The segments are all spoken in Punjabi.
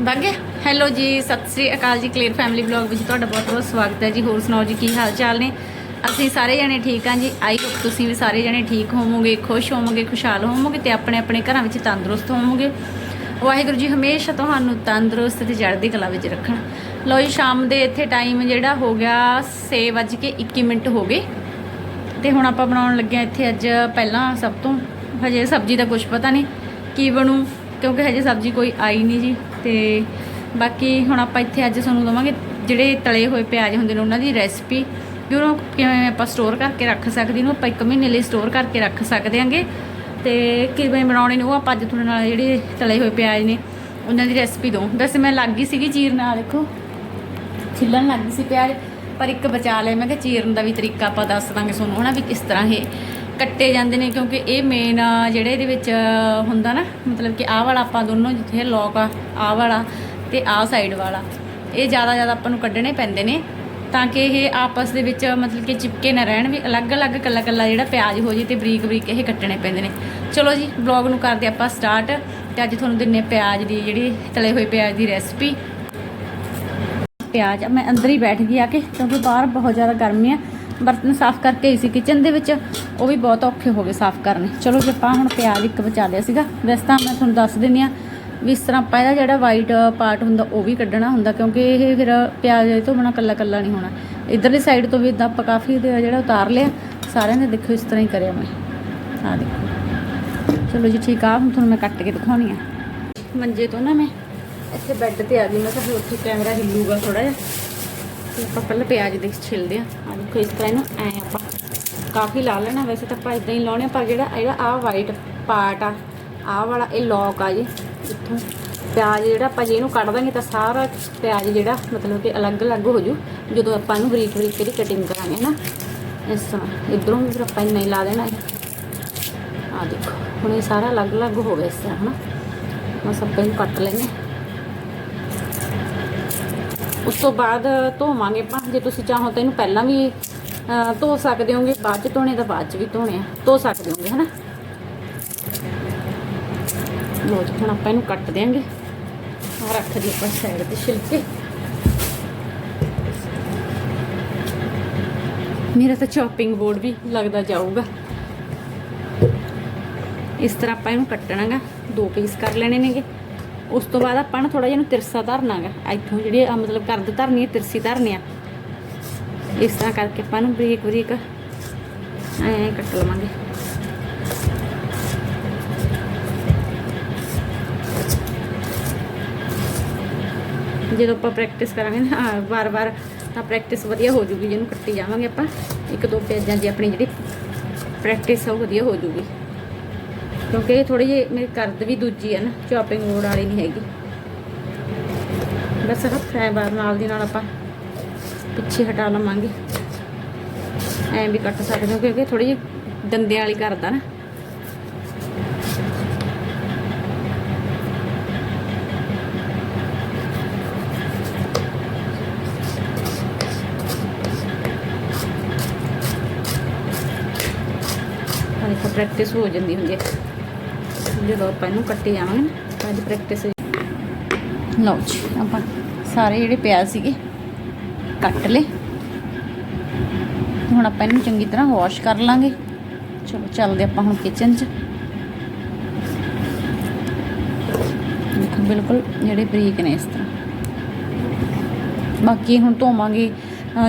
ਬਾਗੇ ਹੈਲੋ ਜੀ, ਸਤਿ ਸ੍ਰੀ ਅਕਾਲ ਜੀ ਕਲੀਅਰ ਫੈਮਿਲੀ ਵਲੌਗ ਵਿੱਚ ਤੁਹਾਡਾ ਬਹੁਤ ਬਹੁਤ ਸਵਾਗਤ ਹੈ ਜੀ। ਹੋਰ ਸੁਣਾਓ ਜੀ, ਕੀ ਹਾਲ ਚਾਲ ਨੇ? ਅਸੀਂ ਸਾਰੇ ਜਣੇ ਠੀਕ ਹਾਂ ਜੀ। ਆਈ ਹੋਪ ਤੁਸੀਂ ਵੀ ਸਾਰੇ ਜਣੇ ਠੀਕ ਹੋਵੋਗੇ, ਖੁਸ਼ ਹੋਵੋਗੇ, ਖੁਸ਼ਹਾਲ ਹੋਵੋਗੇ ਤੇ ਆਪਣੇ ਆਪਣੇ ਘਰਾਂ ਵਿੱਚ ਤੰਦਰੁਸਤ ਹੋਵੋਗੇ। ਵਾਹਿਗੁਰੂ ਜੀ, ਹਮੇਸ਼ਾ ਤੁਹਾਨੂੰ ਤੰਦਰੁਸਤ ਤੇ ਚੜ੍ਹਦੀ ਕਲਾ ਵਿੱਚ ਰੱਖਣ। ਲਓ ਜੀ, ਸ਼ਾਮ ਦੇ ਇੱਥੇ ਟਾਈਮ ਜਿਹੜਾ ਹੋ ਗਿਆ 6:21 ਮਿੰਟ ਹੋ ਗਏ। ਤੇ ਹੁਣ ਆਪਾਂ ਬਣਾਉਣ ਲੱਗੇ ਹਾਂ ਇੱਥੇ ਅੱਜ ਪਹਿਲਾਂ ਸਭ ਤੋਂ, ਹਜੇ ਸਬਜ਼ੀ ਦਾ ਕੁਝ ਪਤਾ ਨਹੀਂ ਕੀ ਬਣੂ। ਕਿਉਂਕਿ ਹਜੇ ਸਬਜ਼ੀ ਕੋਈ ਆਈ ਨਹੀਂ ਜੀ ਤੇ ਬਾਕੀ ਹੁਣ ਆਪਾਂ ਇੱਥੇ ਅੱਜ ਤੁਹਾਨੂੰ ਦਵਾਂਗੇ ਜਿਹੜੇ ਤਲੇ ਹੋਏ ਪਿਆਜ਼ ਹੁੰਦੇ ਨੇ ਉਹਨਾਂ ਦੀ ਰੈਸਪੀ ਵੀ ਉਹਨੂੰ ਕਿਵੇਂ ਆਪਾਂ ਸਟੋਰ ਕਰਕੇ ਰੱਖ ਸਕਦੇ ਨੂੰ, ਆਪਾਂ ਇੱਕ ਮਹੀਨੇ ਲਈ ਸਟੋਰ ਕਰਕੇ ਰੱਖ ਸਕਦੇ ਆਂਗੇ ਤੇ ਕਿਵੇਂ ਬਣਾਉਣੇ ਨੇ ਉਹ ਆਪਾਂ ਅੱਜ ਤੁਹਾਡੇ ਨਾਲ ਜਿਹੜੇ ਤਲੇ ਹੋਏ ਪਿਆਜ਼ ਨੇ, ਉਹਨਾਂ ਦੀ ਰੈਸਪੀ ਦਊਂ। ਵੈਸੇ ਮੈਂ ਲੱਗ ਗਈ ਸੀਗੀ ਚੀਰ ਨਾਲ, ਦੇਖੋ। ਛਿੱਲਣ ਲੱਗ ਗਈ ਸੀ ਪਿਆਜ਼, ਪਰ ਇੱਕ ਬਚਾ ਲਿਆ। ਮੈਂ ਕਿਹਾ ਚੀਰਨ ਦਾ ਵੀ ਤਰੀਕਾ ਆਪਾਂ ਦੱਸ ਦਾਂਗੇ ਤੁਹਾਨੂੰ, ਹਨਾ, ਵੀ ਕਿਸ ਤਰ੍ਹਾਂ ਇਹ ਕੱਟੇ ਜਾਂਦੇ ਨੇ ਕਿਉਂਕਿ ਇਹ ਮੇਨ ਜਿਹੜੇ ਇਹਦੇ ਵਿੱਚ ਹੁੰਦਾ ਨਾ, ਮਤਲਬ ਕਿ ਆਹ ਵਾਲਾ ਆਪਾਂ ਦੋਨੋਂ ਜਿੱਥੇ ਲੋਕ ਆ, ਆਹ ਵਾਲਾ ਤੇ ਆਹ ਸਾਈਡ ਵਾਲਾ, ਇਹ ਜ਼ਿਆਦਾ ਜ਼ਿਆਦਾ ਆਪਾਂ ਨੂੰ ਕੱਢਣੇ ਪੈਂਦੇ ਨੇ ਤਾਂ ਕਿ ਇਹ ਆਪਸ ਦੇ ਵਿੱਚ ਮਤਲਬ ਕਿ ਚਿਪਕੇ ਨਾ ਰਹਿਣ ਵੀ ਅਲੱਗ-ਅਲੱਗ, ਕੱਲਾ-ਕੱਲਾ ਜਿਹੜਾ ਪਿਆਜ਼ ਹੋ ਜੇ ਤੇ ਬਰੀਕ-ਬਰੀਕ ਇਹ ਕੱਟਣੇ ਪੈਂਦੇ ਨੇ। ਚਲੋ ਜੀ ਬਲੌਗ ਨੂੰ ਕਰਦੇ ਆਪਾਂ ਸਟਾਰਟ ਤੇ ਅੱਜ ਤੁਹਾਨੂੰ ਦਿੰਨੇ ਪਿਆਜ਼ ਦੀ ਜਿਹੜੀ ਤਲੇ ਹੋਏ ਪਿਆਜ਼ ਦੀ ਰੈਸਪੀ ਪਿਆਜ਼, ਮੈਂ ਅੰਦਰ ਹੀ ਬੈਠ ਗਈ ਆ ਕੇ, ਕਿਉਂਕਿ ਬਾਹਰ ਬਹੁਤ ਜ਼ਿਆਦਾ ਗਰਮੀ ਆ। ਬਰਤਨ ਸਾਫ਼ ਕਰਕੇ ਆਈ ਸੀ ਕਿਚਨ ਦੇ ਵਿੱਚ, ਉਹ ਵੀ ਬਹੁਤ ਔਖੇ ਹੋ ਗਏ ਸਾਫ਼ ਕਰਨੇ। ਚਲੋ ਜੇ, ਆਪਾਂ ਹੁਣ ਪਿਆਜ਼ ਇੱਕ ਬਚਾ ਲਿਆ ਸੀਗਾ। ਵੈਸੇ ਤਾਂ ਮੈਂ ਤੁਹਾਨੂੰ ਦੱਸ ਦਿੰਦੀ ਆ ਵੀ ਇਸ ਤਰ੍ਹਾਂ ਆਪਾਂ ਇਹਦਾ ਜਿਹੜਾ ਵਾਈਟ ਪਾਰਟ ਹੁੰਦਾ, ਉਹ ਵੀ ਕੱਢਣਾ ਹੁੰਦਾ, ਕਿਉਂਕਿ ਇਹ ਫਿਰ ਪਿਆਜ਼ ਇਹ ਤੋਂ ਬਣਾ ਕੱਲਾ ਕੱਲਾ ਨਹੀਂ ਹੋਣਾ। ਇਧਰਲੀ ਸਾਈਡ ਤੋਂ ਵੀ ਇਦਾਂ ਆਪਾਂ ਕਾਫੀ ਜਿਹੜਾ ਉਤਾਰ ਲਿਆ। ਸਾਰਿਆਂ ਨੇ ਦੇਖੋ ਇਸ ਤਰ੍ਹਾਂ ਹੀ ਕਰਿਆ ਮੈਂ। ਆ ਦੇਖੋ। ਚਲੋ ਜੀ, ਠੀਕ ਆ, ਹੁਣ ਤੁਹਾਨੂੰ ਮੈਂ ਕੱਟ ਕੇ ਦਿਖਾਉਣੀ ਆ। ਮੰਜੇ ਤੋਂ ਨਾ ਮੈਂ ਇੱਥੇ ਬੈੱਡ ਤੇ ਆ ਗਈ। ਮੈਂ ਕਿਹਾ ਉੱਥੇ ਕੈਮਰਾ ਹਿੱਲੂਗਾ ਥੋੜਾ ਜਿਹਾ। ਤੇ ਆਪਾਂ ਪਹਿਲਾਂ ਪਿਆਜ਼ ਦੇ ਛਿਲਦੇ ਆ ਆ ਦੇਖੋ ਇਸ ਤਰ੍ਹਾਂ ਇਹਨੂੰ ਐ ਆਪਾਂ ਕਾਫੀ ਲਾ ਲੈਣਾ ਵੈਸੇ ਤਾਂ ਆਪਾਂ ਇਦਾਂ ਹੀ ਲਾਉਣੇ ਆ, ਪਰ ਜਿਹੜਾ ਇਹਦਾ ਆ ਵਾਈਟ ਪਾਰਟ ਆ ਆਹ ਵਾਲਾ ਇਹ ਲੌਕ ਆ ਜੀ ਇੱਥੋਂ ਪਿਆਜ਼ ਜਿਹੜਾ ਆਪਾਂ ਜੇ ਇਹਨੂੰ ਕੱਢ ਦਾਂਗੇ ਤਾਂ ਸਾਰਾ ਪਿਆਜ਼ ਜਿਹੜਾ ਮਤਲਬ ਕਿ ਅਲੱਗ-ਅਲੱਗ ਹੋ ਜੂ ਜਦੋਂ ਆਪਾਂ ਇਹਨੂੰ ਬਰੀਕ ਬਰੀਕ ਇਹਦੀ ਕਟਿੰਗ ਕਰਾਂਗੇ ਨਾ ਇਸ ਤਰ੍ਹਾਂ ਇਧਰੋਂ ਵੀ ਫਿਰ ਆਪਾਂ ਇੰਨਾ ਹੀ ਲਾ ਦੇਣਾ ਹੈ। ਆ ਦੇਖੋ ਹੁਣ ਇਹ ਸਾਰਾ ਅਲੱਗ-ਅਲੱਗ ਹੋ ਗਿਆ ਇਸ ਤਰ੍ਹਾਂ ਹਨਾ। ਬਸ ਆਪਾਂ ਇਹਨੂੰ ਕੱਟ ਲੈਂਗੇ ਉਸ ਤੋਂ ਬਾਅਦ ਧੋਵਾਂਗੇ ਆਪਾਂ ਜੇ ਤੁਸੀਂ ਚਾਹੋ ਤਾਂ ਇਹਨੂੰ ਪਹਿਲਾਂ ਵੀ ਧੋ ਸਕਦੇ ਹੋਗੇ, ਬਾਅਦ ਚ ਧੋਣੇ ਤਾਂ ਬਾਅਦ ਚ ਵੀ ਧੋਣੇ ਆ। ਧੋ ਸਕਦੇ ਹੋਗੇ, ਹਨਾ? ਲੋ ਜੀ, ਹੁਣ ਆਪਾਂ ਇਹਨੂੰ ਕੱਟ ਦਿਆਂਗੇ। ਆ ਰੱਖ ਦੀ ਆਪਾਂ ਸਾਈਡ ਤੇ ਛਿਲਕੇ। ਮੇਰਾ ਤਾਂ ਚੌਪਿੰਗ ਬੋਰਡ ਵੀ ਲੱਗਦਾ ਜਾਊਗਾ। ਇਸ ਤਰ੍ਹਾਂ ਆਪਾਂ ਇਹਨੂੰ ਕੱਟਣਾਗਾ। ਦੋ ਪੀਸ ਕਰ ਲੈਣੇ ਨੇਗੇ। ਉਸ ਤੋਂ ਬਾਅਦ ਆਪਾਂ ਨਾ ਥੋੜਾ ਜਿਹਾ ਨੂੰ ਤਿਰਸਾ ਧਰਨਾਗਾ। ਇੱਥੋਂ ਜਿਹੜੀ ਆ ਮਤਲਬ ਕਰਦ ਧਰਨੀ ਹੈ, ਤਿਰਸੀ ਧਰਨੀ ਆ। ਇਸ ਤਰ੍ਹਾਂ ਕਰਕੇ ਆਪਾਂ ਨੂੰ ਬਰੀਕ ਬਰੀਕ ਐਂ ਕੱਟ ਲਵਾਂਗੇ। ਜਦੋਂ ਆਪਾਂ ਪ੍ਰੈਕਟਿਸ ਕਰਾਂਗੇ ਨਾ ਵਾਰ-ਵਾਰ ਤਾਂ ਪ੍ਰੈਕਟਿਸ ਵਧੀਆ ਹੋ ਜੂਗੀ, ਜਿਹਨੂੰ ਕੱਟੀ ਜਾਵਾਂਗੇ ਆਪਾਂ। ਇੱਕ ਦੋ ਪੇਜਾਂ ਦੀ ਆਪਣੀ ਜਿਹੜੀ ਪ੍ਰੈਕਟਿਸ ਆ, ਉਹ ਵਧੀਆ ਹੋ ਜੂਗੀ। ਕਿਉਂਕਿ ਇਹ ਥੋੜੀ ਜਿਹੀ ਮੇਰੀ ਕਰਦ ਵੀ ਦੂਜੀ ਹੈ ਨਾ ਚੌਪਿੰਗ ਬੋਰਡ ਵਾਲੀ ਨਹੀਂ ਹੈਗੀ। ਬਸ ਹੱਥ ਐ ਬਾਰ ਨਾਲ ਦੀ ਨਾਲ ਆਪਾਂ ਪਿੱਛੇ ਹਟਾ ਲਵਾਂਗੇ। ਐਂ ਵੀ ਕੱਟ ਸਕਦੇ ਹੋ, ਕਿਉਂਕਿ ਥੋੜੀ ਜਿਹੀ ਦੰਦਿਆਂ ਵਾਲੀ ਕਰਦਾ ਨਾ। ਪ੍ਰੈਕਟਿਸ ਹੋ ਜਾਂਦੀ ਹੁੰਦੀ ਹੈ ਜਦੋਂ ਆਪਾਂ ਇਹਨੂੰ ਕੱਟੇ ਜਾਵਾਂਗੇ। ਨਾ ਪ੍ਰੈਕਟਿਸ ਲਓ ਜੀ, ਆਪਾਂ ਸਾਰੇ ਜਿਹੜੇ ਪਿਆਜ਼ ਸੀਗੇ, ਕੱਟ ਲਏ। ਹੁਣ ਆਪਾਂ ਇਹਨੂੰ ਚੰਗੀ ਤਰ੍ਹਾਂ ਵਾਸ਼ ਕਰ ਲਾਂਗੇ। ਚਲੋ, ਚੱਲਦੇ ਆਪਾਂ ਹੁਣ ਕਿਚਨ 'ਚ। ਦੇਖੋ, ਬਿਲਕੁਲ ਜਿਹੜੇ ਬਰੀਕ ਨੇ ਇਸ ਤਰ੍ਹਾਂ। ਬਾਕੀ ਹੁਣ ਧੋਵਾਂਗੇ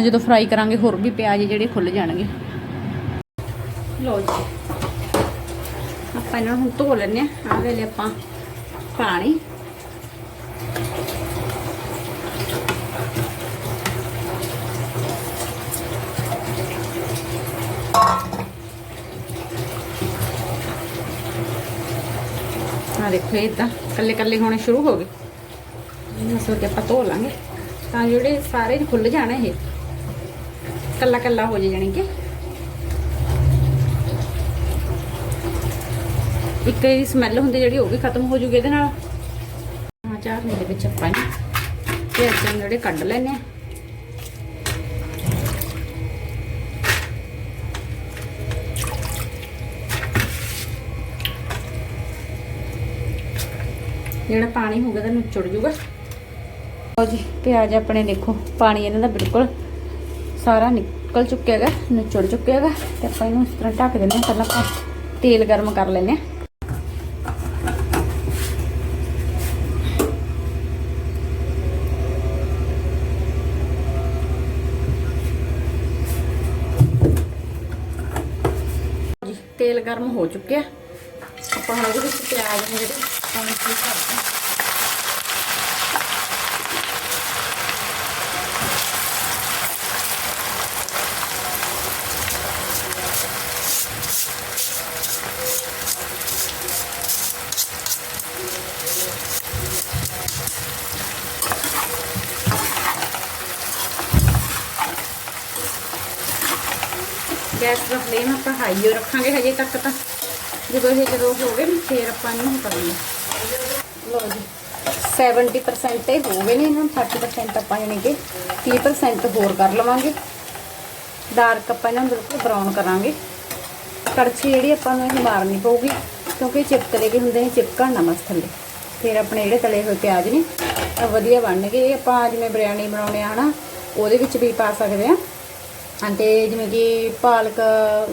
ਜਦੋਂ ਫਰਾਈ ਕਰਾਂਗੇ, ਹੋਰ ਵੀ ਪਿਆਜ਼ ਜਿਹੜੇ ਖੁੱਲ ਜਾਣਗੇ। ਲਓ ਜੀ। ਆਪਾਂ ਇਹਨਾਂ ਨੂੰ ਹੁਣ ਧੋ ਲੈਂਦੇ ਆ ਆ ਵੇਲੇ ਆਪਾਂ ਪਾਣੀ। ਆ ਦੇਖੋ, ਇਹ ਤਾਂ ਕੱਲੇ ਕੱਲੇ ਹੋਣੇ ਸ਼ੁਰੂ ਹੋ ਗਏ। ਇਹਨਾਂ ਸੋ ਕੇ ਆਪਾਂ ਧੋ ਲਾਂਗੇ। ਤਾਂ ਜਿਹੜੇ ਸਾਰੇ ਖੁੱਲ ਜਾਣਾ ਇਹ। ਕੱਲਾ ਕੱਲਾ ਹੋ ਜਾਣੀ ਕਿ। ਇੱਕ ਇਹਦੀ ਸਮੈਲ ਹੁੰਦੀ ਜਿਹੜੀ ਉਹ ਵੀ ਖਤਮ ਹੋ ਜੂਗੀ ਇਹਦੇ ਨਾਲ। ਹਾਂ ਚਾਹਨੇ ਦੇ ਵਿੱਚ ਆਪਾਂ ਨੇ ਤੇ ਅਸੀਂ ਜਿਹੜੇ ਕੱਢ ਲੈਨੇ ਆ ਜਿਹੜਾ ਪਾਣੀ ਹੋਊਗਾ ਤਾਂ ਨੁਚੜ ਜੂਗਾ। ਲਓ ਜੀ, ਪਿਆਜ਼ ਆਪਣੇ ਦੇਖੋ, ਪਾਣੀ ਇਹਨਾਂ ਦਾ ਬਿਲਕੁਲ ਸਾਰਾ ਨਿਕਲ ਚੁੱਕਿਆ ਹੈਗਾ ਨੁੱਚੜ ਚੁੱਕਿਆ ਹੈਗਾ। ਤੇ ਆਪਾਂ ਇਹਨੂੰ ਇਸ ਤਰ੍ਹਾਂ ਢੱਕ ਦਿੰਦੇ ਹਾਂ। ਪਹਿਲਾਂ ਆਪਾਂ ਤੇਲ ਗਰਮ ਕਰ ਲੈਂਦੇ ਹਾਂ ਜੀ ਤੇਲ ਗਰਮ ਹੋ ਚੁੱਕਿਆ। ਆਪਾਂ ਹੁਣ ਇਹਦੇ ਵਿੱਚ ਪਿਆਜ਼ ਨੇ ਜਿਹੜੇ ਪਾਉਣੇ ਸ਼ੁਰੂ ਕਰਦੇ ਹਾਂ ਗੈਸ ਦਾ ਫਲੇਮ ਆਪਾਂ ਹਾਈ ਓ ਰੱਖਾਂਗੇ ਹਜੇ ਤੱਕ ਤਾਂ। ਜਦੋਂ ਇਹ ਜਦੋਂ ਹੋ ਗਏ ਨਾ, ਫੇਰ ਆਪਾਂ ਇਹਨੂੰ ਕਰਾਂਗੇ ਲਓ ਜੀ 70% ਇਹ ਹੋ ਗਏ ਨੇ ਇਹਨਾਂ ਨੂੰ 30% ਆਪਾਂ ਜਾਣੀ ਕਿ 30% ਹੋਰ ਕਰ ਲਵਾਂਗੇ। ਡਾਰਕ ਆਪਾਂ ਇਹਨਾਂ ਨੂੰ ਬਿਲਕੁਲ ਬਰਾਊਨ ਕਰਾਂਗੇ। ਕੜਛੀ ਜਿਹੜੀ ਆਪਾਂ ਨੂੰ ਇਹ ਮਾਰਨੀ ਪਊਗੀ, ਕਿਉਂਕਿ ਚਿਪਕਲੇ ਚਿਪਕਦੇ ਕੇ ਹੁੰਦੇ ਨੇ, ਚਿਪਕਣ ਨਾ ਮਸ ਥੱਲੇ ਫਿਰ ਆਪਣੇ ਜਿਹੜੇ ਤਲੇ ਹੋਏ ਪਿਆਜ਼ ਨੇ, ਇਹ ਵਧੀਆ ਬਣਨਗੇ। ਆਪਾਂ ਜਿਵੇਂ ਬਿਰਿਆਨੀ ਬਣਾਉਣੇ ਆ ਹਨਾ, ਉਹਦੇ ਵਿੱਚ ਵੀ ਪਾ ਸਕਦੇ ਆ। ਅਤੇ ਜਿਵੇਂ ਕਿ ਪਾਲਕ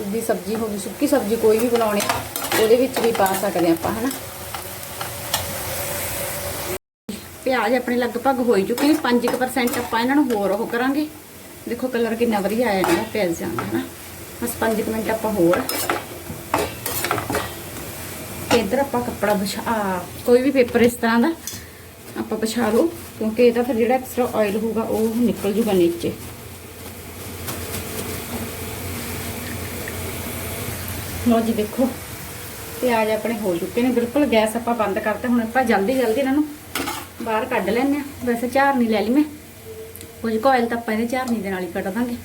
ਦੀ ਸਬਜ਼ੀ ਹੋ ਗਈ, ਸੁੱਕੀ ਸਬਜ਼ੀ ਕੋਈ ਵੀ ਬਣਾਉਣੀ, ਉਹਦੇ ਵਿੱਚ ਵੀ ਪਾ ਸਕਦੇ ਹਾਂ ਆਪਾਂ, ਹਨਾ। ਪਿਆਜ਼ ਆਪਣੇ ਲਗਭਗ ਹੋ ਹੀ ਚੁੱਕੇ ਨੇ 5% ਆਪਾਂ ਇਹਨਾਂ ਨੂੰ ਹੋਰ ਉਹ ਕਰਾਂਗੇ। ਦੇਖੋ ਕਲਰ ਕਿੰਨਾ ਵਧੀਆ ਆਇਆ ਇਹਨਾਂ ਪਿਆਜ਼ਾਂ ਦਾ, ਹਨਾ। ਬਸ 5 ਮਿੰਟ ਆਪਾਂ ਹੋਰ। ਤੇ ਇੱਧਰ ਆਪਾਂ ਕੱਪੜਾ ਵਿਛਾ ਕੋਈ ਵੀ ਪੇਪਰ ਇਸ ਤਰ੍ਹਾਂ ਦਾ ਆਪਾਂ ਵਿਛਾ ਲਓ, ਕਿਉਂਕਿ ਇਹਦਾ ਫਿਰ ਜਿਹੜਾ ਐਕਸਟਰਾ ਆਇਲ ਹੋਊਗਾ, ਉਹ ਨਿਕਲ ਜੂਗਾ ਨੀਚੇ। ਲਓ ਜੀ ਦੇਖੋ ਪਿਆਜ਼ ਆਪਣੇ ਹੋ ਚੁੱਕੇ ਨੇ, ਬਿਲਕੁਲ ਗੈਸ ਆਪਾਂ ਬੰਦ ਕਰਤਾ, ਹੁਣ ਆਪਾਂ ਜਲਦੀ ਜਲਦੀ ਇਹਨਾਂ ਨੂੰ ਬਾਹਰ ਕੱਢ ਲੈਣੇ ਆ ਵੈਸੇ ਝਾਰਨੀ ਲੈ ਲਈ ਮੈਂ। ਕੁਝ ਕੁ ਤਾਂ ਆਪਾਂ ਇਹਦੇ ਝਾਰਨੀ ਦੇ ਨਾਲ ਹੀ ਕੱਢ ਦਾਂਗੇ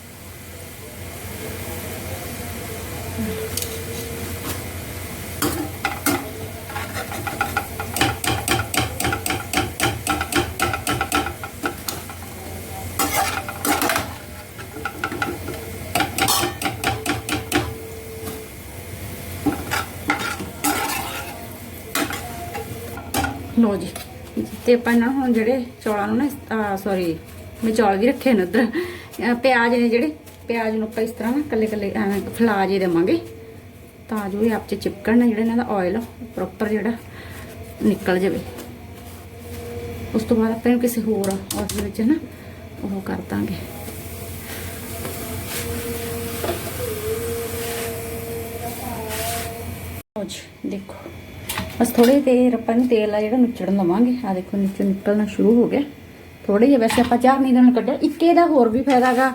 ਲੋ ਜੀ ਤੇ ਆਪਾਂ ਇਹਨਾਂ ਨੂੰ ਹੁਣ ਜਿਹੜੇ ਚੌਲਾਂ ਨੂੰ ਨਾ ਸੌਰੀ ਮੈਂ ਚੌਲ ਵੀ ਰੱਖੇ ਨੇ ਉਧਰ। ਪਿਆਜ਼ ਨੇ ਜਿਹੜੇ, ਪਿਆਜ਼ ਨੂੰ ਆਪਾਂ ਇਸ ਤਰ੍ਹਾਂ ਨਾ ਕੱਲੇ ਕੱਲੇ ਐਵੇਂ ਫਲਾ ਜੇ ਦੇਵਾਂਗੇ। ਤਾਂ ਜੋ ਇਹ ਆਪ ਚ ਚਿਪਕਣ ਨਾ, ਜਿਹੜਾ ਇਹਨਾਂ ਦਾ ਆਇਲ ਪ੍ਰੋਪਰ ਜਿਹੜਾ ਨਿਕਲ ਜਾਵੇ। ਉਸ ਤੋਂ ਬਾਅਦ ਆਪਾਂ ਇਹਨੂੰ ਕਿਸੇ ਹੋਰ ਉਸ ਦੇ ਵਿੱਚ ਨਾ ਉਹ ਕਰ ਦਾਂਗੇ। ਦੇਖੋ। ਬਸ ਥੋੜੇ ਦੇਰ ਆਪਾਂ ਨੂੰ ਤੇਲ ਆ ਜਿਹੜਾ ਨੁਚੜਨ ਲਵਾਂਗੇ ਆ ਦੇਖੋ ਨੀਚੇ ਨਿਕਲਣਾ ਸ਼ੁਰੂ ਹੋ ਗਿਆ। ਥੋੜੇ ਜਿਹਾ ਵੈਸੇ ਆਪਾਂ ਚਾਰ ਨਹੀਂ ਦਿਨ ਕੱਢਿਆ। ਇੱਕੇ ਦਾ ਹੋਰ ਵੀ ਫਾਇਦਾਗਾ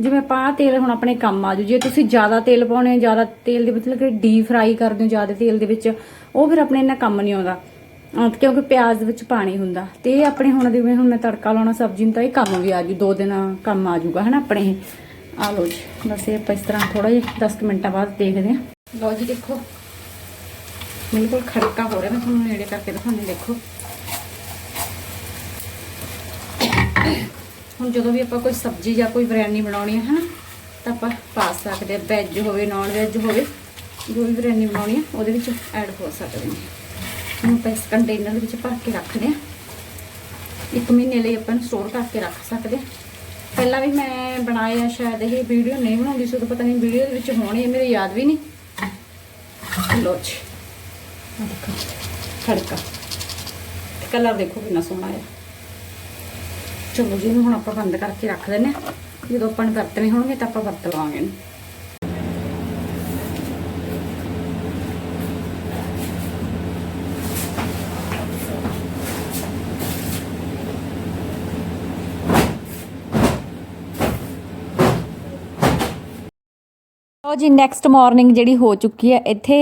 ਜਿਵੇਂ ਆਪਾਂ ਆਹ ਤੇਲ ਹੁਣ ਆਪਣੇ ਕੰਮ ਆ ਜੂ ਜੇ ਤੁਸੀਂ ਜ਼ਿਆਦਾ ਤੇਲ ਪਾਉਣੇ ਜ਼ਿਆਦਾ ਤੇਲ ਦੇ ਮਤਲਬ ਕਿ ਡੀਪ ਫਰਾਈ ਕਰਦੇ ਹੋ ਜ਼ਿਆਦਾ ਤੇਲ ਦੇ ਵਿੱਚ, ਉਹ ਫਿਰ ਆਪਣੇ ਇੰਨਾ ਕੰਮ ਨਹੀਂ ਆਉਂਦਾ। ਕਿਉਂਕਿ ਪਿਆਜ਼ ਦੇ ਵਿੱਚ ਪਾਣੀ ਹੁੰਦਾ। ਤੇ ਇਹ ਆਪਣੇ ਹੁਣ ਜਿਵੇਂ ਹੁਣ ਮੈਂ ਤੜਕਾ ਲਾਉਣਾ, ਸਬਜ਼ੀ ਨੂੰ ਤਾਂ ਇਹ ਕੰਮ ਵੀ ਆ ਜੂ। ਦੋ ਦਿਨ ਕੰਮ ਆ ਜੂਗਾ, ਹਨਾ ਆਪਣੇ ਇਹ। ਆ ਲਓ ਜੀ। ਬਸ ਇਹ ਆਪਾਂ ਇਸ ਤਰ੍ਹਾਂ ਥੋੜਾ ਜਿਹਾ 10 ਕੁ ਮਿੰਟਾਂ ਬਾਅਦ ਦੇਖਦੇ ਹਾਂ। ਲਓ ਜੀ, ਦੇਖੋ। ਬਿਲਕੁਲ ਖੜਕਾ ਹੋ ਰਿਹਾ, ਮੈਂ ਤੁਹਾਨੂੰ ਨੇੜੇ ਕਰਕੇ ਦਿਖਾਉਂਦੀ, ਦੇਖੋ। ਹੁਣ ਜਦੋਂ ਵੀ ਆਪਾਂ ਕੋਈ ਸਬਜ਼ੀ ਜਾਂ ਕੋਈ ਬਿਰਿਆਨੀ ਬਣਾਉਣੀ ਹੈ, ਹਨਾ, ਤਾਂ ਆਪਾਂ ਪਾ ਸਕਦੇ ਆ ਵੈਜ ਹੋਵੇ ਨਾਨ ਵੈਜ ਹੋਵੇ, ਜੋ ਵੀ ਬਿਰਿਆਨੀ ਬਣਾਉਣੀ ਹੈ, ਉਹਦੇ ਵਿੱਚ ਐਡ ਹੋ ਸਕਦੇ ਨੇ। ਹੁਣ ਆਪਾਂ ਇਸ ਕੰਟੇਨਰ ਦੇ ਵਿੱਚ ਭਰ ਕੇ ਰੱਖਦੇ ਆ ਇੱਕ ਮਹੀਨੇ ਲਈ ਆਪਾਂ ਨੂੰ ਸਟੋਰ ਕਰਕੇ ਰੱਖ ਸਕਦੇ ਆ ਪਹਿਲਾਂ ਵੀ ਮੈਂ ਬਣਾਇਆ ਸ਼ਾਇਦ ਇਹ ਵੀਡੀਓ ਨਹੀਂ ਬਣਾਉਂਦੀ ਸੀ, ਉਦੋਂ ਪਤਾ ਨਹੀਂ ਵੀਡੀਓ ਦੇ ਵਿੱਚ ਹੋਣੀ ਹੈ, ਮੇਰੇ ਯਾਦ ਵੀ ਨਹੀਂ। ਲੋ ਜੀ। ਆਹ ਦੇਖੋ ਖੜਕਾ ਕਲਰ ਦੇਖੋ ਕਿੰਨਾ ਸੋਹਣਾ ਹੈ ਚਲੋ ਜੀ ਇਹਨੂੰ ਹੁਣ ਆਪਾਂ ਬੰਦ ਕਰਕੇ ਰੱਖ ਦਿੰਨੇ ਆ ਜਦੋਂ ਆਪਾਂ ਨੇ ਵਰਤਣੇ ਹੋਣਗੇ ਤਾਂ ਆਪਾਂ ਵਰਤ ਲਵਾਂਗੇ ਇਹਨੂੰ ਲਓ ਜੀ ਨੈਕਸਟ ਮਾਰਨਿੰਗ ਜਿਹੜੀ ਹੋ ਚੁੱਕੀ ਹੈ ਇੱਥੇ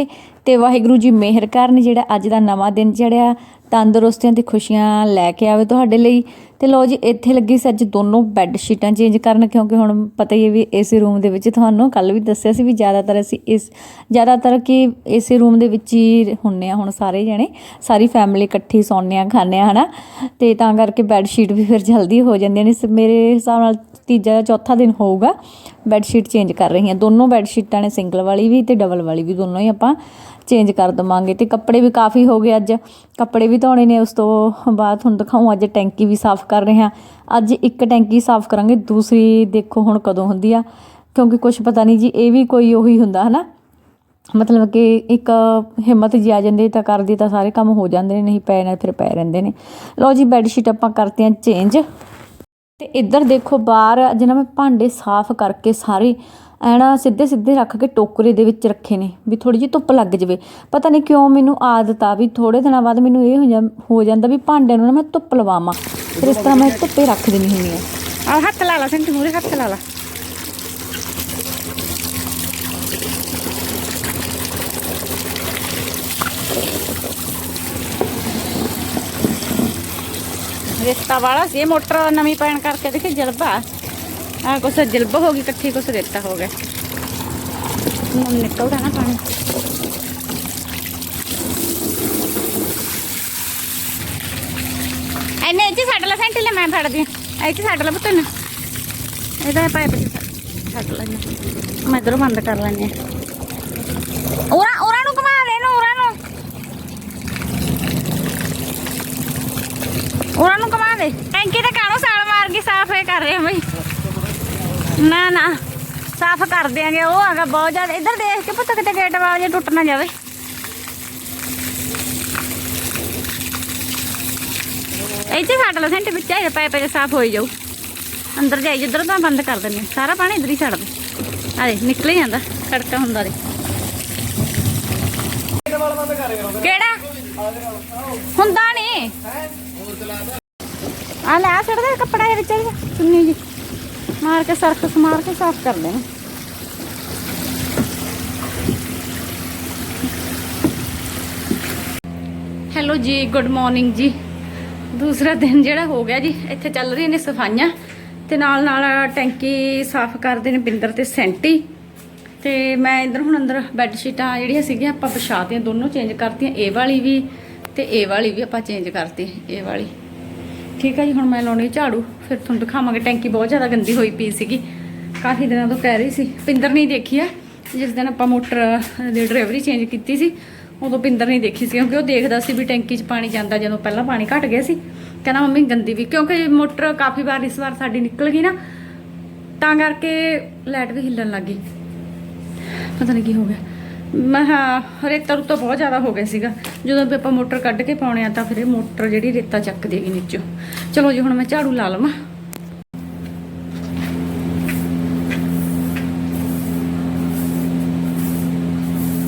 ਤੇ ਵਾਹਿਗੁਰੂ ਜੀ ਮਿਹਰ ਕਰਨ ਜਿਹੜਾ ਅੱਜ ਦਾ ਨਵਾਂ ਦਿਨ ਚੜਿਆ, ਤੰਦਰੁਸਤੀਆਂ ਤੇ ਖੁਸ਼ੀਆਂ ਲੈ ਕੇ ਆਵੇ ਤੁਹਾਡੇ ਲਈ। ਤੇ ਲਓ ਜੀ, ਇੱਥੇ ਲੱਗੀ ਸੀ ਅੱਜ ਦੋਨੋਂ ਬੈੱਡ ਸ਼ੀਟਾਂ ਚੇਂਜ ਕਰਨ, ਕਿਉਂਕਿ ਹੁਣ ਪਤਾ ਹੀ ਹੈ ਵੀ ਏਸੀ ਰੂਮ ਦੇ ਵਿੱਚ ਤੁਹਾਨੂੰ ਕੱਲ ਵੀ ਦੱਸਿਆ ਸੀ ਵੀ ਜ਼ਿਆਦਾਤਰ ਅਸੀਂ ਇਸ, ਜ਼ਿਆਦਾਤਰ ਕਿ ਏਸੀ ਰੂਮ ਦੇ ਵਿੱਚ ਹੀ ਹੁੰਨੇ ਆ ਹੁਣ ਸਾਰੇ ਜਣੇ, ਸਾਰੀ ਫੈਮਿਲੀ ਇਕੱਠੀ ਸੌਂਦੇ ਆ, ਖਾਂਦੇ ਆ, ਹਨਾ। ਤੇ ਤਾਂ ਕਰਕੇ ਬੈੱਡ ਸ਼ੀਟ ਵੀ ਫਿਰ ਜਲਦੀ ਹੋ ਜਾਂਦੀਆਂ ਨੇ। ਸ- ਮੇਰੇ ਹਿਸਾਬ ਨਾਲ ਤੀਜਾ ਜਾਂ ਚੌਥਾ ਦਿਨ ਹੋਊਗਾ ਬੈੱਡ ਸ਼ੀਟ ਚੇਂਜ ਕਰ ਰਹੀ ਹਾਂ ਦੋਨੋਂ ਬੈੱਡ ਸ਼ੀਟਾਂ ਨੇ ਸਿੰਗਲ ਵਾਲੀ ਵੀ ਤੇ ਡਬਲ ਵਾਲੀ ਵੀ, ਦੋਨੋਂ ਹੀ ਆਪਾਂ ਚੇਂਜ ਕਰ ਦਵਾਂਗੇ ਤੇ ਕੱਪੜੇ ਵੀ ਕਾਫੀ ਹੋ ਗਏ ਅੱਜ। ਕੱਪੜੇ ਵੀ ਧੋਣੇ ਨੇ, ਉਸ ਤੋਂ ਬਾਅਦ ਤੁਹਾਨੂੰ ਦਿਖਾਉਂ ਅੱਜ ਟੈਂਕੀ ਵੀ ਸਾਫ਼ ਕਰ ਰਹੇ ਹਾਂ। ਅੱਜ ਇੱਕ ਟੈਂਕੀ ਸਾਫ਼ ਕਰਾਂਗੇ, ਦੂਸਰੀ ਦੇਖੋ ਹੁਣ ਕਦੋਂ ਹੁੰਦੀ ਆ। ਕਿਉਂਕਿ ਕੁਝ ਪਤਾ ਨਹੀਂ ਜੀ, ਇਹ ਵੀ ਕੋਈ ਉਹੀ ਹੁੰਦਾ, ਹਨਾ? ਮਤਲਬ ਕਿ ਇੱਕ ਹਿੰਮਤ ਜੀ ਆ ਜਾਂਦੀ, ਤਾਂ ਕਰਦੀ ਤਾਂ ਸਾਰੇ ਕੰਮ ਹੋ ਜਾਂਦੇ ਨੇ, ਨਹੀਂ ਪਏ ਨਾ ਫਿਰ ਪੈ ਰਹਿੰਦੇ ਨੇ। ਲਓ ਜੀ ਬੈੱਡ ਸ਼ੀਟ ਆਪਾਂ ਕਰਤੇ ਆ ਚੇਂਜ ਤੇ ਇੱਧਰ ਦੇਖੋ, ਬਾਹਰ ਅੱਜ ਨਾ ਮੈਂ ਭਾਂਡੇ ਸਾਫ਼ ਕਰਕੇ ਸਾਰੇ ਐਣਾ ਸਿੱਧੇ ਸਿੱਧੇ ਰੱਖ ਕੇ ਟੋਕਰੇ ਦੇ ਵਿੱਚ ਰੱਖੇ ਨੇ, ਵੀ ਥੋੜੀ ਜਿਹੀ ਧੁੱਪ ਲੱਗ ਜਵੇ। ਪਤਾ ਨਹੀਂ ਕਿਉਂ ਮੈਨੂੰ ਆਦਤ ਆ ਵੀ ਥੋੜੇ ਦਿਨਾਂ ਬਾਅਦ ਮੈਨੂੰ ਇਹ ਹੋ ਜਾਂਦਾ ਵੀ ਭਾਂਡਿਆਂ ਨੂੰ ਨਾ ਮੈਂ ਧੁੱਪ ਲਵਾਵਾਂ। ਫਿਰ ਇਸ ਤਰ੍ਹਾਂ ਮੈਂ ਧੁੱਪੇ ਰੱਖ ਦਿੰਦੀ ਹੁੰਦੀ ਆ ਆ ਹੱਥ ਲਾ ਲਾ ਸੰਟ ਮੂਰੇ ਹੱਥ ਲਾ ਲਾ। ਰੇਤਾ ਵਾਲਾ ਸੀ, ਇਹ ਮੋਟਰ ਨਵੀਂ ਪੈਣ ਕਰਕੇ ਦੇਖੇ, ਜਲਬਾ। ਆ ਕੁਛ ਜਲਬ ਹੋ ਗਈ, ਇਕੱਠੀ ਕੁਛ ਰੇਤਾ ਹੋ ਗਿਆ। ਹੁਣ ਨਿਕਲਦਾ ਨਾ ਪਾਣੀ। ਐਨੇ ਇੱਥੇ ਛੱਡ ਲੈ, ਸੈਂਟੀ ਲੈ ਮੈਂ ਫੜਦੀ ਇੱਥੇ ਛੱਡ ਲੈ ਪੁੱਤ ਨੇ ਇਹਦਾ ਪਾਈਪ ਛੱਡ- ਛੱਡ ਮੈਂ ਇਧਰੋਂ ਬੰਦ ਕਰ ਲੈਣੇ ਉਰਾ ਉਰਾ ਨੂੰ ਘੁਮਾ ਦੇ ਨੂੰ ਉਰਾ ਨੂੰ। ਉਰਾ ਨੂੰ ਘੁਮਾ ਦੇ। ਟੈਂਕੀ ਤੇ ਕਾਹਨੂੰ ਸਾਲ ਮਾਰ ਕੇ ਸਾਫ਼ ਇਹ ਕਰ ਰਹੇ ਬਈ। ਨਾ ਨਾ। ਸਾਫ਼ ਕਰ ਦਿਆਂਗੇ। ਉਹ ਹੈਗਾ ਬਹੁਤ ਜ਼ਿਆਦਾ। ਇੱਧਰ ਦੇਖ ਕੇ ਪੁੱਤ ਕਿਤੇ ਗੇਟ ਵਾਲਾ ਜੇ ਟੁੱਟ ਨਾ ਜਾਵੇ। ਇੱਥੇ ਛੱਡ ਲੈ ਸੈਂਟ ਵਿੱਚ ਆਏ ਪਾਈਪ ਜੇ ਸਾਫ਼ ਹੋਈ ਜਾਊ। ਅੰਦਰ ਜਾਈ ਜਿੱਧਰ ਤਾਂ ਬੰਦ ਕਰ ਦਿੰਦੇ ਸਾਰਾ ਪਾਣੀ ਇੱਧਰ ਹੀ ਛੱਡ ਦੇ। ਆ ਨਿਕਲ ਹੀ ਜਾਂਦਾ। ਖੜਕਾ ਹੁੰਦਾ ਦੇ ਕਿਹੜਾ? ਹੁੰਦਾ ਨਹੀਂ ਆ ਲੈ ਆ ਛੱਡ ਦੇ ਕੱਪੜਾ ਇਹ ਵਿੱਚ। ਇਹਦੇ, ਜੀ। ਮਾਰ ਕੇ ਸਰਕਸ ਮਾਰ ਕੇ ਸਾਫ਼ ਕਰ ਦੇਣਾ ਹੈਲੋ ਜੀ ਗੁੱਡ ਮਾਰਨਿੰਗ ਜੀ। ਦੂਸਰਾ ਦਿਨ ਜਿਹੜਾ ਹੋ ਗਿਆ ਜੀ, ਇੱਥੇ ਚੱਲ ਰਹੀਆਂ ਨੇ ਸਫਾਈਆਂ। ਤੇ ਨਾਲ ਨਾਲ ਟੈਂਕੀ ਸਾਫ਼ ਕਰਦੇ ਨੇ ਬਿੰਦਰ ਤੇ ਸੈਂਟੀ। ਤੇ ਮੈਂ ਇਧਰ ਹੁਣ ਅੰਦਰ ਬੈੱਡ ਸ਼ੀਟਾਂ ਜਿਹੜੀਆਂ ਸੀਗੀਆਂ, ਆਪਾਂ ਵਿਛਾਤੀਆਂ ਦੋਨੋਂ ਚੇਂਜ ਕਰਤੀਆਂ, ਇਹ ਵਾਲੀ ਵੀ ਤੇ ਇਹ ਵਾਲੀ ਵੀ ਆਪਾਂ ਚੇਂਜ ਕਰਤੀ, ਇਹ ਵਾਲੀ। ਠੀਕ ਹੈ ਜੀ, ਹੁਣ ਮੈਂ ਲਾਉਣੀ ਝਾੜੂ। ਫਿਰ ਤੁਹਾਨੂੰ ਦਿਖਾਵਾਂਗੇ, ਟੈਂਕੀ ਬਹੁਤ ਜ਼ਿਆਦਾ ਗੰਦੀ ਹੋਈ ਪਈ ਸੀਗੀ। ਕਾਫੀ ਦਿਨਾਂ ਤੋਂ ਕਹਿ ਰਹੀ ਸੀ। ਪਿੰਦਰ ਨਹੀਂ ਦੇਖੀ ਆ। ਜਿਸ ਦਿਨ ਆਪਾਂ ਮੋਟਰ ਦੀ ਡਰਾਈਵਰੀ ਚੇਂਜ ਕੀਤੀ ਸੀ, ਉਦੋਂ ਪਿੰਦਰ ਨਹੀਂ ਦੇਖੀ ਸੀ, ਕਿਉਂਕਿ ਉਹ ਦੇਖਦਾ ਸੀ ਵੀ ਟੈਂਕੀ 'ਚ ਪਾਣੀ ਜਾਂਦਾ ਜਦੋਂ ਪਹਿਲਾਂ ਪਾਣੀ ਘਟ ਗਿਆ ਸੀ। ਕਹਿੰਦਾ, ਮੰਮੀ, ਗੰਦੀ ਵੀ ਕਿਉਂਕਿ ਮੋਟਰ ਕਾਫੀ ਵਾਰ ਇਸ ਵਾਰ ਸਾਡੀ ਨਿਕਲ ਗਈ ਨਾ, ਤਾਂ ਕਰਕੇ ਲਾਈਟ ਵੀ ਹਿੱਲਣ ਲੱਗ ਗਈ। ਪਤਾ ਨਹੀਂ ਕੀ ਹੋ ਗਿਆ। ਮੈਂ ਹਾਂ ਰੇਤਾ ਰੁੱਤਾ ਬਹੁਤ ਜ਼ਿਆਦਾ ਹੋ ਗਿਆ ਸੀਗਾ। ਜਦੋਂ ਵੀ ਆਪਾਂ ਮੋਟਰ ਕੱਢ ਕੇ ਪਾਉਣੇ ਆ ਤਾਂ ਫਿਰ ਇਹ ਮੋਟਰ ਜਿਹੜੀ ਰੇਤਾ ਚੱਕ ਦੇਗੀ ਨੀਚੋਂ। ਚਲੋ ਜੀ, ਹੁਣ ਮੈਂ ਝਾੜੂ ਲਾ ਲਵਾਂ।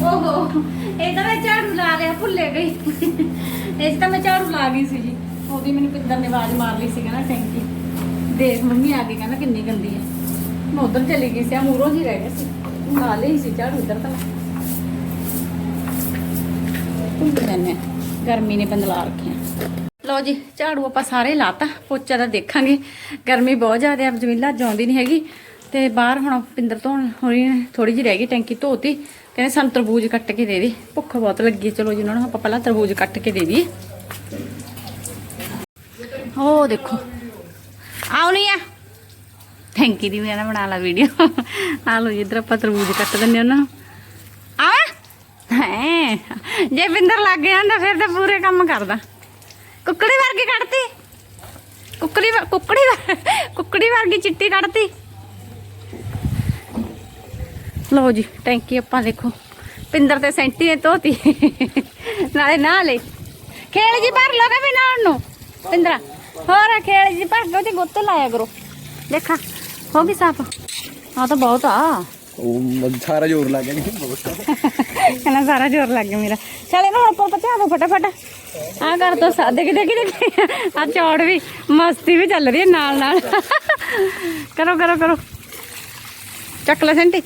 ਓਹੋ, ਇਹ ਤਾਂ ਮੈਂ ਝਾੜੂ ਲਾ ਲਿਆ, ਭੁੱਲੇ ਗਈ। ਇਸ 'ਚ ਤਾਂ ਮੈਂ ਝਾੜੂ ਲਾ ਗਈ ਸੀ ਜੀ ਉਹਦੀ ਮੈਨੂੰ ਪਿੰਦਰ ਨੇ ਆਵਾਜ਼ ਮਾਰ ਲਈ ਸੀ ਕਹਿੰਦਾ ਟੈਂਕੀ। ਦੇਖ, ਮੰਮੀ ਆ ਗਈ, ਕਹਿੰਦਾ ਕਿੰਨੀ ਗੰਦੀ ਹੈ। ਮੈਂ ਉਧਰ ਚਲੀ ਗਈ ਸੀ ਆ ਮੂਰੋਂ ਜੀ ਰਹਿ ਗਿਆ ਸੀ। ਲਾ ਲਈ ਸੀ ਝਾੜੂ ਇੱਧਰ ਤਾਂ। ਧੁੰਦ ਜਾਂਦੇ ਗਰਮੀ ਨੇ ਬੰਦਲਾ ਰੱਖਿਆ। ਲਓ ਜੀ, ਝਾੜੂ ਆਪਾਂ ਸਾਰੇ ਲਾਤਾ। ਪੋਚਾ ਦਾ ਦੇਖਾਂਗੇ। ਗਰਮੀ ਬਹੁਤ ਜ਼ਿਆਦਾ ਆ ਜਮੀਲਾ ਜਾਉਂਦੀ ਨਹੀਂ ਹੈਗੀ। ਤੇ ਬਾਹਰ ਹੁਣ ਪਿੰਦਰ ਧੋਣ ਹੋਣੀ ਥੋੜੀ ਜਿਹੀ ਰਹਿ ਗਈ ਟੈਂਕੀ ਧੋਤੀ। ਕਹਿੰਦੇ ਸਾਨੂੰ ਤਰਬੂਜ ਕੱਟ ਕੇ ਦੇ ਦੇ। ਭੁੱਖ ਬਹੁਤ ਲੱਗੀ ਚਲੋ ਜੀ, ਉਹਨਾਂ ਨੂੰ ਆਪਾਂ ਪਹਿਲਾਂ ਤਰਬੂਜ ਕੱਟ ਕੇ ਦੇ ਦਈਏ। ਉਹ ਦੇਖੋ। ਆਉਣੀ ਆ। ਥੈਂਕ ਯੂ ਦੀ ਮੈਂ ਨਾ ਬਣਾ ਲਾ ਵੀਡੀਓ ਆ ਲੋ ਜੀ, ਇਧਰ ਆਪਾਂ ਤਰਬੂਜ ਕੱਟ ਦਿੰਨੇ ਉਹਨਾਂ ਨੂੰ। ਹੈ। ਜੇ ਬਿੰਦਰ ਲੱਗ ਜਾਂਦਾ ਫਿਰ ਤਾਂ ਪੂਰੇ ਕੰਮ ਕਰਦਾ। ਕੁੱਕੜੀ ਵਰਗੀ ਕੱਢਤੀ। ਕੁੱਕੜੀ ਕੁੱਕੜੀ ਕੁੱਕੜੀ ਵਰਗੀ ਚਿੱਟੀ ਕੱਢਤੀ। ਲਓ ਜੀ, ਟੈਂਕੀ ਆਪਾਂ ਦੇਖੋ। ਪਿੰਦਰ ਤੇ ਸੈਂਟੀ ਨੇ ਧੋਤੀ। ਨਾਲੇ ਨਾ ਲੈ ਖੇਲ ਜੀ ਭਰ ਲੋ ਵੀ ਨਾਉਣ ਨੂੰ। ਪਿੰਦਰਾ ਹੋਰ ਖੇਲ ਜੀ ਭਰ ਲੋ ਤੇ ਗੁੱਤ ਲਾਇਆ ਕਰੋ। ਦੇਖਾ, ਹੋ ਗਈ ਸਾਫ਼। ਆ ਤਾਂ ਬਹੁਤ ਆ। ਉਹ ਸਾਰਾ ਜ਼ੋਰ ਲੱਗ ਗਿਆ ਨਹੀਂ ਬਹੁਤ। ਕਹਿੰਦਾ ਸਾਰਾ ਜ਼ੋਰ ਲੱਗ ਗਿਆ ਮੇਰਾ। ਚੱਲ ਇਹਨੂੰ ਹੁਣ ਪੁੱਤ ਚਾਹ ਦੋ ਫਟਾਫਟ। ਆ ਕਰ ਦੋ ਸਾ ਦੇਖ ਦੇਖ ਦੇਖ। ਆ ਚੌੜ ਵੀ, ਮਸਤੀ ਵੀ ਚੱਲ ਰਹੀ ਹੈ ਨਾਲ ਨਾਲ। ਕਰੋ ਕਰੋ ਕਰੋ। ਚੱਕ ਲੈ ਸੈਂਟੀ।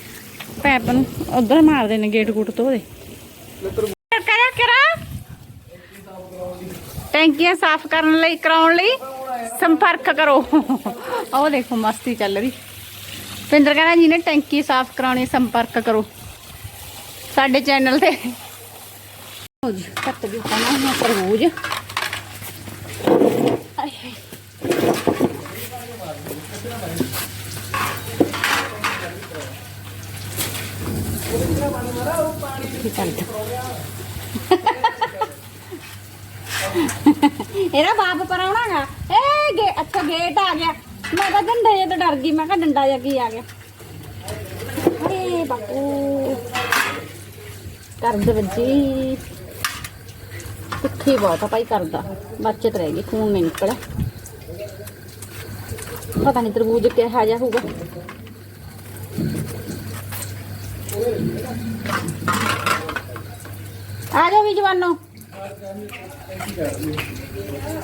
ਪੈਪ ਨੂੰ ਉਧਰ ਮਾਰਦੇ ਨੇ ਗੇਟ ਗੂਟ ਤੋਂ ਦੇ ਕਰਾ ਕਰਾ ਟੈਂਕੀਆਂ ਸਾਫ਼ ਕਰਨ ਲਈ, ਕਰਾਉਣ ਲਈ ਸੰਪਰਕ ਕਰੋ। ਉਹ ਦੇਖੋ, ਮਸਤੀ ਚੱਲ ਰਹੀ। ਪਿੰਦਰ ਕਹਿੰਦਾ ਜੀ ਨੇ ਟੈਂਕੀ ਸਾਫ਼ ਕਰਾਉਣੀ, ਸੰਪਰਕ ਕਰੋ। ਸਾਡੇ ਚੈਨਲ ਤੇ। ਹੋ ਬਾਪ ਪਰਾਉਣਾਗਾ ਏ ਅੱਛਾ ਗੇਟ ਆ ਗਿਆ। ਮੈਂ ਤਾਂ ਡੰਡੇ ਜੇ ਤੋਂ ਡਰ ਗਈ, ਮੈਂ ਕਿਹਾ ਡੰਡਾ ਜਿਹਾ ਕੀ ਆ ਗਿਆ। ਅਰੇ ਬਾਪੂ। ਕਰਦ ਵੱਜੀ। ਤਿੱਖੀ ਬਹੁਤ ਆ ਭਾਈ ਕਰਦਾ। ਬਚਤ ਰਹਿ ਗਈ, ਖੂਨ ਨਹੀਂ ਨਿਕਲਿਆ। ਪਤਾ ਨਹੀਂ ਤਰਬੂਜ ਕਿਹਾ ਜਾ ਹੋਊਗਾ। ਆ ਜਾ ਵੀ ਜਵਾਨੋ।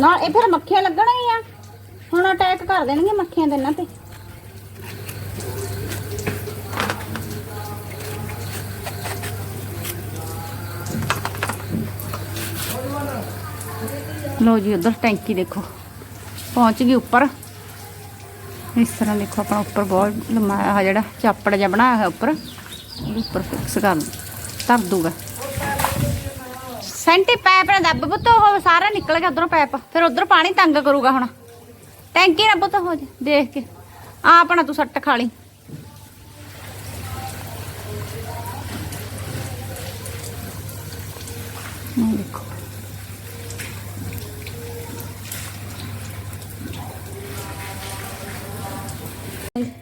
ਨਾ ਇਹ ਫਿਰ ਮੱਖੀਆਂ ਲੱਗਣਗੀਆਂ ਹੁਣ ਅਟੈਕ ਕਰ ਦੇਣਗੇ ਮੱਖੀਆਂ ਦੇ ਇਹਨਾਂ ਤੇ। ਲੋ ਜੀ, ਉਧਰ ਟੈਂਕੀ ਦੇਖੋ। ਪਹੁੰਚ ਗਈ ਉੱਪਰ। ਇਸ ਤਰ੍ਹਾਂ ਦੇਖੋ ਆਪਣਾ ਉੱਪਰ ਬਹੁਤ ਲੰਮਾ ਆ ਜਿਹੜਾ ਚਾਪੜ ਜਿਹਾ ਬਣਾਇਆ ਹੋਇਆ ਉੱਪਰ ਉੱਪਰ ਫਿਕਸ ਕਰ ਧਰ ਦੂਗਾ। ਸੈਂਟੀ ਪਾਈਪ ਨਾਲ ਦੱਬ ਪੁੱਤ, ਉਹ ਸਾਰਾ ਨਿਕਲ ਗਿਆ ਉਧਰੋਂ ਪਾਈਪ ਫਿਰ ਉਧਰ ਪਾਣੀ ਤੰਗ ਕਰੂਗਾ ਹੁਣ। ਟੈਂਕੀ ਰੱਬ ਤਾਂ ਹੋ ਜਾ, ਦੇਖ ਕੇ। ਆਪਣਾ ਤੂੰ ਸੱਟ ਖਾ ਲਈ। ਆਹ ਦੇਖੋ।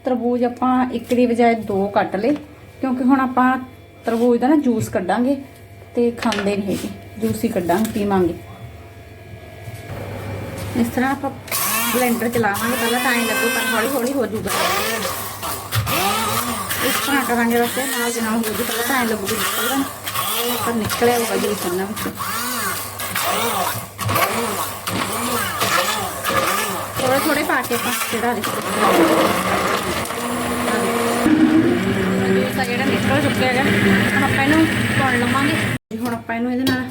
ਤਰਬੂਜ ਆਪਾਂ ਇੱਕ ਦੀ ਬਜਾਏ ਦੋ ਕੱਟ ਲਏ, ਕਿਉਂਕਿ ਹੁਣ ਆਪਾਂ ਤਰਬੂਜ ਦਾ ਨਾ ਜੂਸ ਕੱਢਾਂਗੇ ਤੇ ਖਾਂਦੇ ਨਹੀਂ ਹੈਗੇ। ਜੂਸ ਹੀ ਕੱਢਾਂਗੇ, ਪੀਵਾਂਗੇ। ਇਸ ਤਰ੍ਹਾਂ ਆਪਾਂ ਬਲੈਂਡਰ ਚਲਾਵਾਂਗੇ ਪਹਿਲਾਂ ਤਾਂ ਐਂ ਲੱਗੂ ਪਰ ਹੌਲੀ ਹੌਲੀ ਹੋ ਜਾਊਗਾ ਇਸ ਤਰ੍ਹਾਂ ਕਰਾਂਗੇ ਵੈਸੇ ਨਾਲ ਦੇ ਹੋ ਜੂ ਪਹਿਲਾਂ ਤਾਂ ਐਂ ਲੱਗੂ ਨਿਕਲਦਾ ਪਰ ਨਿਕਲਿਆ ਹੋਊਗਾ ਜੂਸ ਇਹਨਾਂ ਵਿੱਚ ਥੋੜੇ ਥੋੜੇ ਪਾ ਕੇ ਆਪਾਂ ਜਿਹੜਾ ਦੇ ਜਿਹੜਾ ਨਿਕਲ ਚੁੱਕਿਆ ਹੈਗਾ ਹੁਣ ਆਪਾਂ ਇਹਨੂੰ ਪੁਣ ਲਵਾਂਗੇ। ਹੁਣ ਆਪਾਂ ਇਹਨੂੰ ਇਹਦੇ ਨਾਲ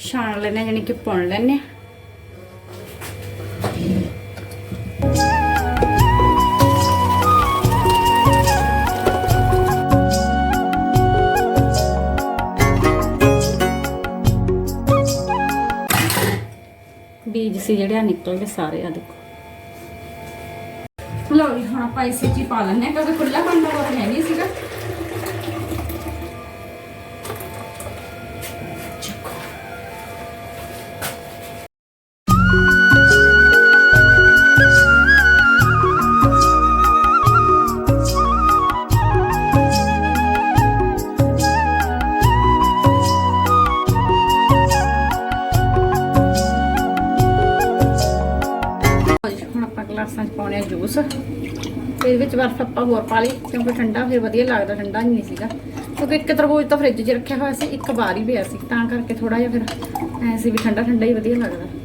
ਛਾਣ ਲੈਣੇ ਆ, ਯਾਨੀ ਕਿ ਪੁਣ ਲੈਣੇ ਆ ਬੀਜ ਸੀ ਜਿਹੜੇ ਆ, ਨਿਕਲ ਗਏ ਸਾਰੇ ਆ ਦੇਖੋ। ਲਓ ਜੀ, ਹੁਣ ਆਪਾਂ ਇਸੇ ਚ ਹੀ ਪਾ ਲੈਣੇ ਕਿਉਂਕਿ ਖੁੱਲਾ ਭਾਂਡਾ ਬਹੁਤ ਹੈ ਨਹੀਂ ਸੀਗਾ। ਬਰਫ਼ ਆਪਾਂ ਹੋਰ ਪਾ ਲਈ, ਕਿਉਂਕਿ ਠੰਡਾ ਫਿਰ ਵਧੀਆ ਲੱਗਦਾ, ਠੰਡਾ ਨਹੀਂ ਸੀਗਾ। ਕਿਉਂਕਿ ਇੱਕ ਤਰਬੂਜ ਤਾਂ ਫ੍ਰਿਜ 'ਚ ਰੱਖਿਆ ਹੋਇਆ ਸੀ, ਇੱਕ ਬਾਹਰ ਹੀ ਪਿਆ ਸੀ, ਤਾਂ ਕਰਕੇ ਥੋੜਾ ਜਿਹਾ ਫਿਰ ਐਂ ਸੀ ਵੀ ਠੰਡਾ ਠੰਡਾ ਹੀ ਵਧੀਆ ਲੱਗਦਾ।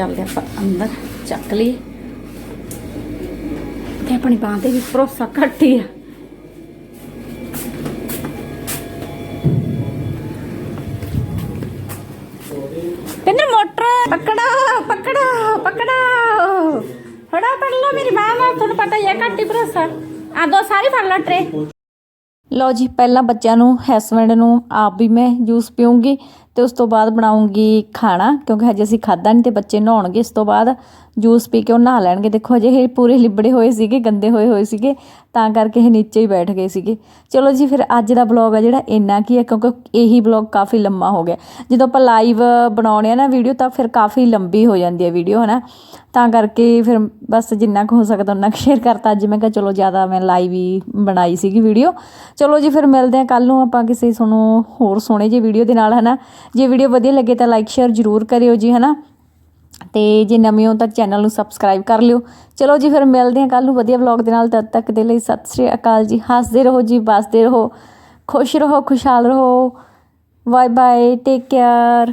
ਚੱਲਦੇ ਆਪਾਂ ਅੰਦਰ, ਚੱਕ ਲਈ ਤੇ ਆਪਣੀ ਬਾਂਹ ਤੇ ਵੀ ਭਰੋਸਾ ਘੱਟ ਹੀ ਆ। ਪਿੰਦਰ ਮੋਟਰ, ਪਕੜਾ ਪਕੜਾ ਪਕੜਾ। ਫੜਾ, ਫੜ ਲਓ ਮੇਰੀ ਮਾਂ ਨਾਲ, ਤੁਹਾਨੂੰ ਪਤਾ ਹੀ ਹੈ ਘੱਟ ਹੀ ਭਰੋਸਾ। ਆ ਦੋ ਸਾਰੀ ਫੜ ਲਾ ਟਰੇ। ਲਓ ਜੀ, ਪਹਿਲਾਂ ਬੱਚਿਆਂ ਨੂੰ, ਹਸਬੈਂਡ ਨੂੰ ਆਪ ਵੀ ਮੈਂ ਜੂਸ ਪੀਉਂਗੀ ਤੇ ਉਸ ਤੋਂ ਬਾਅਦ ਬਣਾਉਂਗੀ ਖਾਣਾ, ਕਿਉਂਕਿ ਹਜੇ ਅਸੀਂ ਖਾਦਾ ਨਹੀਂ ਤੇ ਬੱਚੇ ਨਹਾਉਣਗੇ, ਇਸ ਤੋਂ ਬਾਅਦ ਜੂਸ ਪੀ ਕੇ ਉਹ ਨਹਾ ਲੈਣਗੇ। ਦੇਖੋ, ਹਜੇ ਇਹ ਪੂਰੇ ਲਿਬੜੇ ਹੋਏ ਸੀਗੇ, ਗੰਦੇ ਹੋਏ ਹੋਏ ਸੀਗੇ, ਤਾਂ ਕਰਕੇ ਇਹ ਨੀਚੇ ਹੀ ਬੈਠ ਗਏ ਸੀਗੇ। ਚਲੋ ਜੀ, ਫਿਰ ਅੱਜ ਦਾ ਬਲੌਗ ਹੈ ਜਿਹੜਾ ਇੰਨਾ ਕੀ ਹੈ, ਕਿਉਂਕਿ ਇਹੀ ਬਲੌਗ ਕਾਫੀ ਲੰਮਾ ਹੋ ਗਿਆ। ਜਦੋਂ ਆਪਾਂ ਲਾਈਵ ਬਣਾਉਣੇ ਆ ਨਾ ਵੀਡੀਓ ਤਾਂ ਫਿਰ ਕਾਫੀ ਲੰਬੀ ਹੋ ਜਾਂਦੀ ਹੈ ਵੀਡੀਓ ਹਨਾ? ਤਾਂ ਕਰਕੇ ਫਿਰ ਬਸ ਜਿੰਨਾ ਕੁ ਹੋ ਸਕਦਾ ਉਹਨਾਂ ਕੁ ਸ਼ੇਅਰ ਕਰਤਾ। ਅੱਜ ਮੈਂ ਕਿਹਾ, ਚਲੋ, ਜ਼ਿਆਦਾ ਮੈਂ ਲਾਈਵ ਹੀ ਬਣਾਈ ਸੀਗੀ ਵੀਡੀਓ ਚਲੋ ਜੀ, ਫਿਰ ਮਿਲਦੇ ਹਾਂ ਕੱਲ ਨੂੰ, ਆਪਾਂ ਕਿਸੇ ਤੁਹਾਨੂੰ ਹੋਰ ਸੋਹਣੇ ਜਿਹੇ ਵੀਡੀਓ ਦੇ ਨਾਲ, ਹਨਾ? ਜੇ ਵੀਡੀਓ ਵਧੀਆ ਲੱਗੇ ਤਾਂ ਲਾਈਕ ਸ਼ੇਅਰ ਜ਼ਰੂਰ ਕਰਿਓ ਜੀ, ਹਨਾ? ਤੇ ਜੇ ਨਵੇਂ ਹੋ ਤਾਂ ਚੈਨਲ ਨੂੰ ਸਬਸਕ੍ਰਾਈਬ ਕਰ ਲਿਓ। ਚਲੋ ਜੀ, ਫਿਰ ਮਿਲਦੇ ਹਾਂ ਕੱਲ ਨੂੰ ਵਧੀਆ ਵਲੌਗ ਦੇ ਨਾਲ। ਤਦ ਤੱਕ ਦੇ ਲਈ ਸਤਿ ਸ੍ਰੀ ਅਕਾਲ ਜੀ। ਹੱਸਦੇ ਰਹੋ ਜੀ ਬਸਦੇ ਰਹੋ। ਖੁਸ਼ ਰਹੋ, ਖੁਸ਼ਹਾਲ ਰਹੋ। Bye bye take care